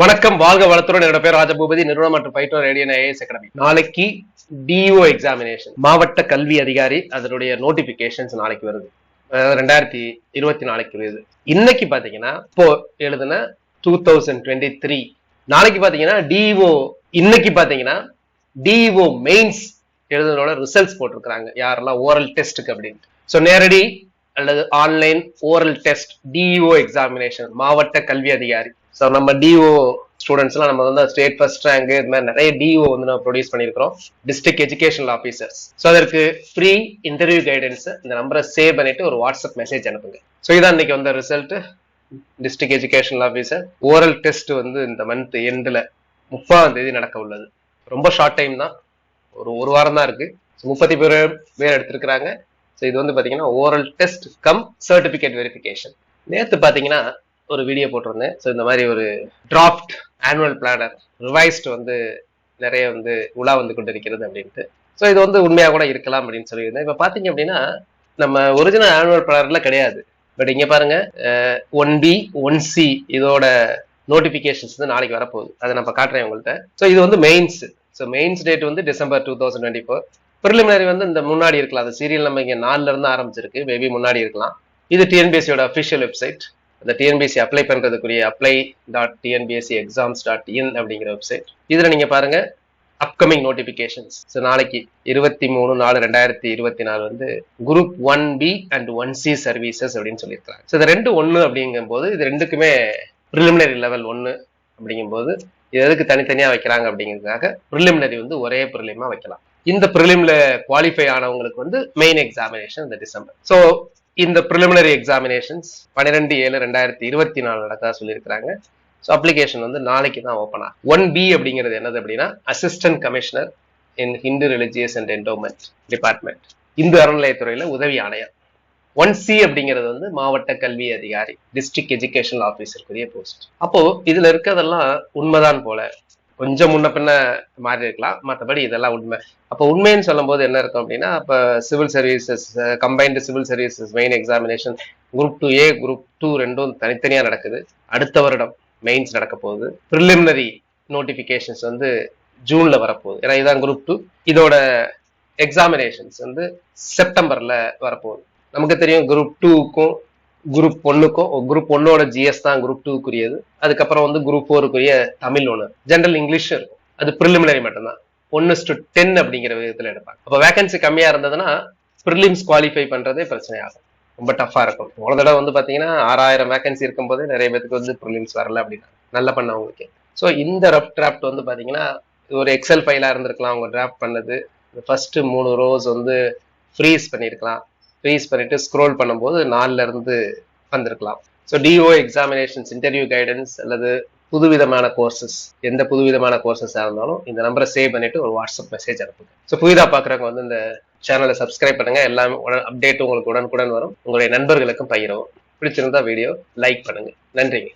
வணக்கம் வாழ்க வளத்துடன். என்னோட பேர் ராஜபூபதி. நிறுவனம் மற்றும் பைட்டோ ரேடியன் ஐஏஎஸ் அகாடமி நாளைக்கு டிஓ எக்ஸாமினேஷன் மாவட்ட கல்வி அதிகாரி அதனுடைய நோட்டிபிகேஷன்ஸ் நாளைக்கு வருது. ரெண்டாயிரத்தி இருபத்தி நாளைக்கு வருது. இன்னைக்கு பாத்தீங்கன்னா இப்போ எழுதுன டூ தௌசண்ட் டுவெண்ட்டி த்ரீ நாளைக்கு பாத்தீங்கன்னா டிஓ இன்னைக்கு பாத்தீங்கன்னா டிஓ மெயின்ஸ் எழுதுனோட ரிசல்ட்ஸ் போட்டிருக்கிறாங்க. யாரெல்லாம் ஓரல் டெஸ்ட்டுக்கு அப்படின்னு ஸோ நேரடி அல்லது online oral test DO examination மாவட்ட கல்வி அதிகாரி. ஸோ நம்ம டிஓ ஸ்டூடெண்ட்ஸ்லாம் நம்ம வந்து ஸ்டேட் ஃபர்ஸ்ட் ரேங்க் இது மாதிரி நிறைய டிஓ வந்து நம்ம ப்ரொடியூஸ் பண்ணியிருக்கிறோம். டிஸ்ட்ரிக்ட் எஜுகேஷனல் ஆஃபீஸர்ஸ் ஸோ அதற்கு ஃப்ரீ இன்டர்வியூ கைடன்ஸ் இந்த நம்பரை சேவ் பண்ணிட்டு ஒரு வாட்ஸ்அப் மெசேஜ் அனுப்புங்க. ஸோ இதான் இன்னைக்கு வந்த result district educational officer oral test வந்து இந்த மந்த் எண்டில் முப்பதாம் தேதி நடக்க உள்ளது. ரொம்ப ஷார்ட் டைம் தான். ஒரு ஒரு வாரம் தான் இருக்கு. முப்பத்தி பேர் பேர் எடுத்திருக்கிறாங்க. ஸோ இது வந்து பார்த்தீங்கன்னா oral test cum certificate verification நேற்று பார்த்தீங்கன்னா ஒரு வீடியோ போட்டிருந்தேன். ஸோ இந்த மாதிரி ஒரு டிராஃப்ட் ஆனுவல் பிளானர் ரிவைஸ்ட் வந்து நிறைய வந்து உலா வந்து கொண்டிருக்கிறது அப்படின்ட்டு. ஸோ இது வந்து உண்மையாக கூட இருக்கலாம் அப்படின்னு சொல்லியிருந்தேன். இப்போ பார்த்தீங்க அப்படின்னா நம்ம ஒரிஜினல் ஆனுவல் பிளானர்ல கிடையாது. பட் இங்கே பாருங்க ஒன் பி ஒன் சி இதோட நோட்டிஃபிகேஷன்ஸ் வந்து நாளைக்கு வரப்போகுது. அதை நம்ம காட்டுறேன் உங்கள்கிட்ட ஸோ இது வந்து மெயின்ஸ் ஸோ மெயின்ஸ் டேட் வந்து December two thousand twenty four preliminary வந்து இந்த முன்னாடி இருக்கலாம். அந்த சீரியல் நம்ம இங்கே நாலுல இருந்து ஆரம்பிச்சிருக்கு. மேபி முன்னாடி இருக்கலாம். இது டிஎன்பிஎஸ்சியோட அஃபிஷியல் வெப்சைட் அந்த TNPSC apply பண்றதுக்குரிய apply dot TNPSC exams dot in அப்படிங்கிற வெப்சைட் இதுல நீங்க பாருங்க அப்கமிங் நோட்டிபிகேஷன்ஸ் ஸோ நாளைக்கு இருபத்தி மூணு நாலு ரெண்டாயிரத்தி இருபத்தி நாலு வந்து group one B and one C services அப்படின்னு சொல்லியிருக்காங்க ஸோ இது ரெண்டு ஒன்று அப்படிங்கும்போது இது ரெண்டுக்குமே ப்ரிலிமினரி லெவல் ஒன்று அப்படிங்கும்போது இது எதுக்கு தனித்தனியாக வைக்கிறாங்க அப்படிங்கிறதுக்காக ப்ரிலிமினரி வந்து ஒரே ப்ரிலிமா வைக்கலாம். இந்த ப்ரிலிம்ல குவாலிஃபை ஆனவங்களுக்கு வந்து மெயின் எக்ஸாமினேஷன் இந்த டிசம்பர். ஸோ இந்த ப்ரிலிமினரி எக்ஸாமினேஷன்ஸ் பன்னிரெண்டு ஏழு ரெண்டாயிரத்தி இருபத்தி நாலு நடக்கதா சொல்லியிருக்கிறாங்க. ஸோ அப்ளிகேஷன் வந்து நாளைக்கு தான் ஓப்பன் ஆகும். ஒன் பி அப்படிங்கிறது என்னது அப்படின்னா assistant commissioner in Hindu religious and endowment department Hindu அறநிலையத்துறையில உதவி ஆணையர். ஒன் சி அப்படிங்கிறது வந்து மாவட்ட கல்வி அதிகாரி டிஸ்ட்ரிக்ட் எஜுகேஷனல் ஆஃபீஸருக்குரிய போஸ்ட் அப்போ இதுல இருக்கிறதெல்லாம் உண்மைதான் போல. கொஞ்சம் முன்ன பின்ன மாறி இருக்கலாம். மற்றபடி இதெல்லாம் உண்மை. அப்போ உண்மைன்னு சொல்லும் போது என்ன இருக்கும் அப்படின்னா அப்போ civil services combined civil services main examination group two A group two ரெண்டும் தனித்தனியாக நடக்குது. அடுத்த வருடம் மெயின்ஸ் நடக்க போகுது. ப்ரிலிமினரி நோட்டிஃபிகேஷன்ஸ் வந்து ஜூன்ல வரப்போகுது. ஏன்னா இதான் குரூப் டூ இதோட எக்ஸாமினேஷன்ஸ் வந்து செப்டம்பர்ல வரப்போகுது. நமக்கு தெரியும் குரூப் டூக்கும் குரூப் ஒன்னுக்கும் குரூப் ஒன்னோட ஜிஎஸ் தான் குரூப் டூக்குரியது அதுக்கப்புறம் வந்து குரூப் ஃபோருக்குரிய தமிழ் ஒன்று ஜென்ரல் இங்கிலீஷும் இருக்கும். அது ப்ரிலிமினரி மட்டும்தான். ஒன்னு டு டென் அப்படிங்கிற விதத்தில் எடுப்பாங்க. அப்போ வேகன்சி கம்மியா இருந்ததுன்னா ப்ரிலிம்ஸ் குவாலிஃபை பண்றதே பிரச்சனையாகும். ரொம்ப டஃபா இருக்கும். ஒரு தடவை வந்து பாத்தீங்கன்னா ஆறாயிரம் வேகன்சி இருக்கும்போது நிறைய பேருக்கு வந்து ப்ரிலிம்ஸ் வரல அப்படின்னா நல்ல பண்ணவங்களுக்கு. ஸோ இந்த ரப் டிராப்ட் வந்து பாத்தீங்கன்னா ஒரு எக்ஸல் ஃபைலா இருந்திருக்கலாம். அவங்க டிராப்ட் பண்ணது. ஃபர்ஸ்ட் மூணு ரோஸ் வந்து ஃப்ரீஸ் பண்ணியிருக்கலாம் ரீஸ் பண்ணிட்டு ஸ்க்ரோல் பண்ணும்போது நாலுல இருந்து வந்திருக்கலாம். So DO examinations interview guidance அல்லது புதுவிதமான கோர்சஸ் எந்த புதுவிதமான கோர்சஸாக இருந்தாலும் இந்த நம்பரை சேவ் பண்ணிட்டு ஒரு வாட்ஸ்அப் மெசேஜ் அனுப்புங்க. ஸோ புதிதாக பார்க்குறவங்க வந்து இந்த சேனலை சப்ஸ்கிரைப் பண்ணுங்க. எல்லாமே உடன் அப்டேட் உங்களுக்கு உடனுக்குடன் வரும். உங்களுடைய நண்பர்களுக்கும் பகிரவும். பிடிச்சிருந்தா வீடியோ லைக் பண்ணுங்க. நன்றிங்க.